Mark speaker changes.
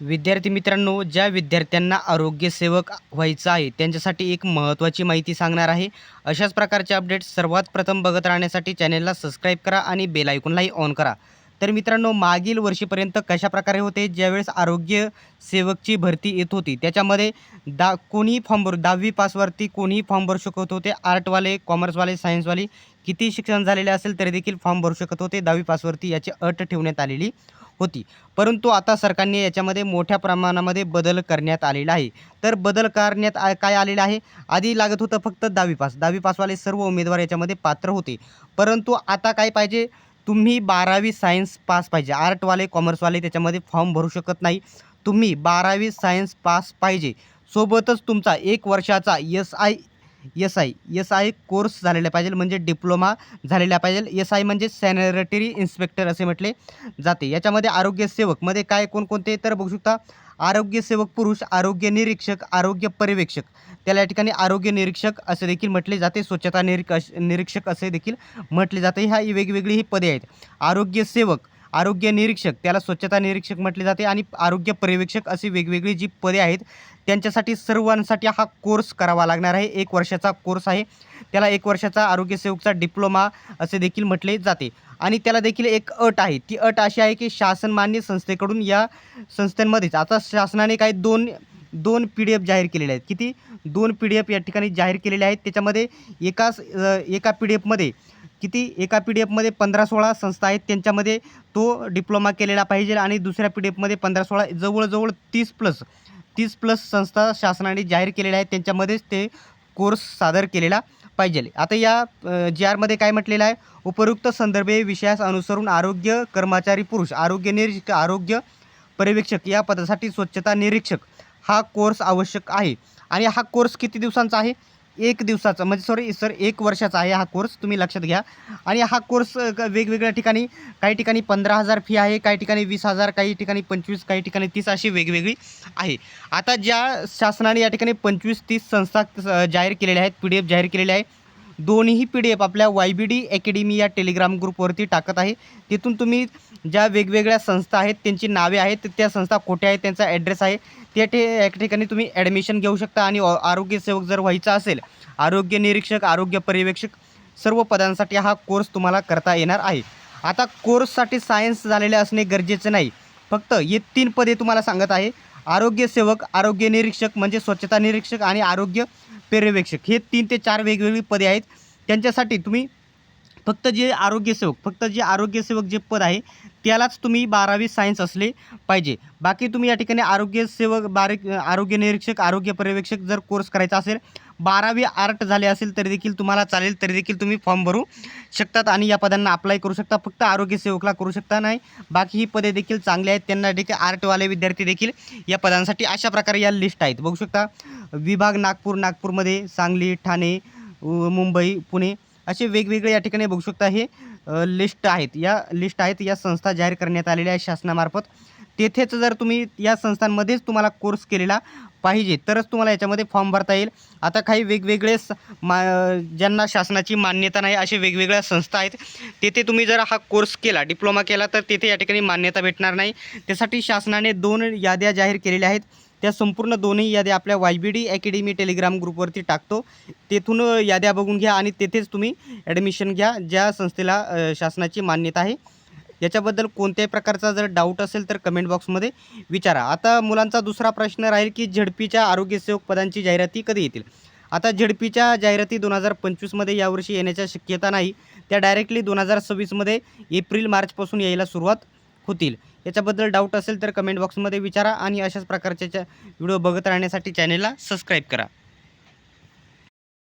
Speaker 1: विद्यार्थी मित्रांनो ज्या विद्यार्थ्यांना आरोग्यसेवक व्हायचं आहे त्यांच्यासाठी एक महत्त्वाची माहिती सांगणार आहे. अशाच प्रकारचे अपडेट्स सर्वात प्रथम बघत राहण्यासाठी चॅनेलला सबस्क्राईब करा आणि बेल आयकॉनलाही ऑन करा. तर मित्रांनो मागील वर्षीपर्यंत कशा प्रकारे होते? ज्यावेळेस आरोग्य सेवकची भरती येत होती त्याच्यामध्ये दा कोणीही फॉर्म भरू दहावी पासवरती कोणीही फॉर्म भरू शकत होते. आर्टवाले कॉमर्सवाले सायन्सवाले किती शिक्षण झालेले असेल तरी देखील फॉर्म भरू शकत होते. दहावी पासवरती याची अट ठेवण्यात आलेली होती. परंतु आता सरकारने याच्यामध्ये मोठ्या प्रमाणामध्ये बदल करण्यात आलेला आहे. तर बदल करण्यात आ- काय आलेला आहे? आधी लागत होतं फक्त दहावी पास दहावी पासवाले सर्व उमेदवार याच्यामध्ये पात्र होते. परंतु आता काय पाहिजे? तुम्ही बारावी सायन्स पास पाहिजे. आर्टवाले कॉमर्सवाले त्याच्यामध्ये फॉर्म भरू शकत नाही. तुम्ही बारावी सायन्स पास पाहिजे. सोबतच तुमचा एक वर्षाचा S I S I S I course झालेला पाहिजे म्हणजे डिप्लोमा झालेला पाहिजे. एस आय म्हणजे सॅनिटरी इन्स्पेक्टर असे म्हटले जाते. याच्यामध्ये आरोग्यसेवकमध्ये काय कोणकोणते? तर बघू शकता आरोग्यसेवक पुरुष आरोग्य निरीक्षक आरोग्य पर्यवेक्षक. त्याला या ठिकाणी आरोग्य निरीक्षक असे देखील म्हटले जाते. स्वच्छता निरीक्ष निरीक्षक असे देखील म्हटले जाते. ह्या वेगवेगळी ही पदे आहेत. आरोग्यसेवक आरोग्य निरीक्षक त्याला स्वच्छता निरीक्षक म्हटले जाते आणि आरोग्य पर्यवेक्षक अशी वेगवेगळी जी पदे आहेत त्यांच्यासाठी सर्वांसाठी हा कोर्स करावा लागणार आहे. एक वर्षाचा कोर्स आहे. त्याला एक वर्षाचा आरोग्यसेवकचा डिप्लोमा असे देखील म्हटले जाते. आणि त्याला देखील एक अट आहे. ती अट अशी आहे की शासनमान्य संस्थेकडून या संस्थांमध्येच आता शासनाने काही दोन दोन पी डी एफ जाहीर केलेले आहेत. किती? दोन पी डी एफ या ठिकाणी जाहीर केलेले आहेत. त्याच्यामध्ये एकाच एका पी डी एफमध्ये किती एका पी डी एफमध्ये पंधरा सोळा संस्था आहेत त्यांच्यामध्ये तो डिप्लोमा केलेला पाहिजे आणि दुसऱ्या पी डी एफमध्ये पंधरा सोळा जवळजवळ तीस प्लस तीस प्लस संस्था शासनाने जाहीर केलेल्या आहेत त्यांच्यामध्येच ते कोर्स सादर केलेला पाहिजे. आता या जी आरमध्ये काय म्हटलेलं आहे? उपयुक्त संदर्भे विषयास अनुसरून आरोग्य कर्मचारी पुरुष आरोग्य निरीक्षक आरोग्य पर्यवेक्षक या पदासाठी स्वच्छता निरीक्षक हा कोर्स आवश्यक आहे. आणि हा कोर्स किती दिवसांचा आहे? एक दिवसाचा म्हणजे सॉरी सर एक वर्षाचा आहे हा कोर्स तुम्ही लक्षात घ्या. आणि हा कोर्स वेगवेगळ्या ठिकाणी काही ठिकाणी पंधरा हजार फी आहे काही ठिकाणी वीस हजार काही ठिकाणी पंचवीस काही ठिकाणी तीस अशी वेगवेगळी आहे. आता ज्या शासनाने या ठिकाणी पंचवीस तीस संस्था जाहीर केलेल्या आहेत पी डी एफ जाहीर केलेल्या आहे दोन्ही पी डी एफ आपल्या वाय बी डी अकॅडमी या टेलिग्राम ग्रुपवरती टाकत आहे. तिथून तुम्ही ज्या वेगवेगळ्या संस्था आहेत त्यांची नावे आहेत त्या संस्था कुठे आहेत त्यांचा ॲड्रेस आहे त्या ठे या ठिकाणी तुम्ही ॲडमिशन घेऊ शकता आणि आरोग्यसेवक जर व्हायचा असेल आरोग्य निरीक्षक आरोग्य पर्यवेक्षक सर्व पदांसाठी हा कोर्स तुम्हाला करता येणार आहे. आता कोर्ससाठी सायन्स झालेले असणे गरजेचे नाही. फक्त हे तीन पदे तुम्हाला सांगत आहे. आरोग्यसेवक आरोग्य निरीक्षक म्हणजे स्वच्छता निरीक्षक आणि आरोग्य पर्यवेक्षक. हे तीन ते चार वेगवेगळी पदे आहेत. त्यांच्यासाठी तुम्ही फक्त जे आरोग्यसेवक फक्त जे आरोग्यसेवक जे पद आहे त्यालाच तुम्ही बारावी सायन्स असले पाहिजे. बाकी तुम्ही या ठिकाणी आरोग्यसेवक बारीक आरोग्य निरीक्षक आरोग्य पर्यवेक्षक जर कोर्स करायचा असेल बारावी आर्ट झाले असेल तरी देखील तुम्हाला चालेल तरी देखील तुम्ही फॉर्म भरू शकतात आणि या पदांना अप्लाय करू शकता. फक्त आरोग्यसेवकला करू शकता नाही बाकी ही पदे देखील चांगली आहेत. त्यांना देखील आर्टवाले विद्यार्थी देखील या पदांसाठी अशा प्रकारे या लिस्ट आहेत. बघू शकता विभाग नागपूर नागपूरमध्ये सांगली ठाणे मुंबई पुणे असे वेगवेगळे या ठिकाणी बघू शकता हे लिस्ट आहेत. या लिस्ट आहेत या संस्था जाहीर करण्यात आलेल्या आहेत शासनामार्फत. तेथेच जर तुम्ही या संस्थांमध्येच तुम्हाला कोर्स केलेला पाहिजे तरच तुम्हाला याच्यामध्ये फॉर्म भरता येईल. आता काही वेगवेगळे स मा ज्यांना शासनाची मान्यता नाही असे वेगवेगळ्या संस्था आहेत. तेथे तुम्ही जर हा कोर्स केला डिप्लोमा केला तर तेथे या ठिकाणी मान्यता भेटणार नाही. त्यासाठी शासनाने दोन याद्या जाहीर केलेल्या आहेत. या संपूर्ण दोन्ही याद्या आपल्या Y B D academy Telegram ग्रुपवरती टाकतो. तेथून याद्या बघून घ्या आणि तेथेच तुम्ही ॲडमिशन घ्या ज्या संस्थेला शासनाची मान्यता आहे. याच्याबद्दल कोणत्याही प्रकारचा जर डाऊट असेल तर कमेंट बॉक्समध्ये विचारा. आता मुलांचा दुसरा प्रश्न राहील की झडपीच्या आरोग्यसेवक पदांची जाहिराती कधी येतील? आता झडपीच्या जाहिराती दोन हजार पंचवीसमध्ये यावर्षी येण्याच्या शक्यता नाही. त्या डायरेक्टली दोन हजार सव्वीसमध्ये एप्रिल मार्चपासून यायला सुरुवात. होतील. याच्याबद्दल डाऊट असेल तर कमेंट बॉक्समध्ये विचारा आणि अशाच प्रकारच्या व्हिडिओ बघत राहण्यासाठी चॅनेलला सबस्क्राईब करा.